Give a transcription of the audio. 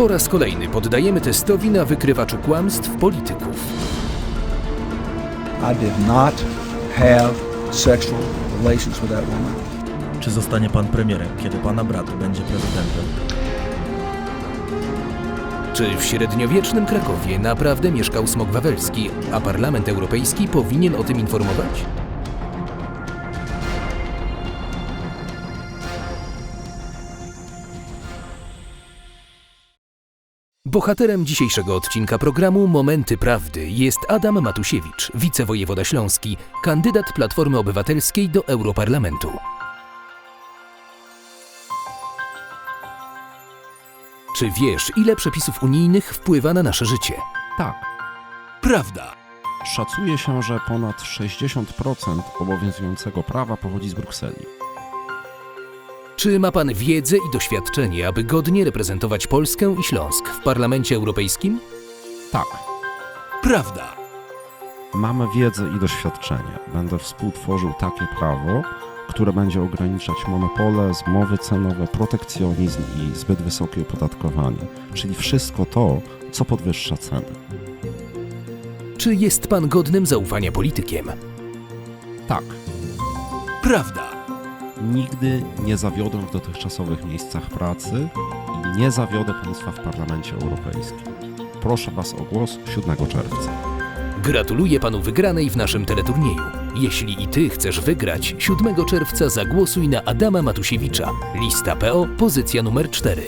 Po raz kolejny poddajemy testowi na wykrywaczu kłamstw polityków. I did not have sexual relations with that woman. Czy zostanie pan premierem, kiedy pana brat będzie prezydentem? Czy w średniowiecznym Krakowie naprawdę mieszkał smok wawelski, a Parlament Europejski powinien o tym informować? Bohaterem dzisiejszego odcinka programu Momenty Prawdy jest Adam Matusiewicz, wicewojewoda śląski, kandydat Platformy Obywatelskiej do Europarlamentu. Czy wiesz, ile przepisów unijnych wpływa na nasze życie? Tak. Prawda. Szacuje się, że ponad 60% obowiązującego prawa pochodzi z Brukseli. Czy ma pan wiedzę i doświadczenie, aby godnie reprezentować Polskę i Śląsk w Parlamencie Europejskim? Tak. Prawda. Mamy wiedzę i doświadczenie. Będę współtworzył takie prawo, które będzie ograniczać monopole, zmowy cenowe, protekcjonizm i zbyt wysokie opodatkowanie, czyli wszystko to, co podwyższa ceny. Czy jest pan godnym zaufania politykiem? Tak. Prawda. Nigdy nie zawiodę w dotychczasowych miejscach pracy i nie zawiodę Państwa w Parlamencie Europejskim. Proszę Was o głos 7 czerwca. Gratuluję panu wygranej w naszym teleturnieju. Jeśli i ty chcesz wygrać, 7 czerwca zagłosuj na Adama Matusiewicza. Lista PO, pozycja numer 4.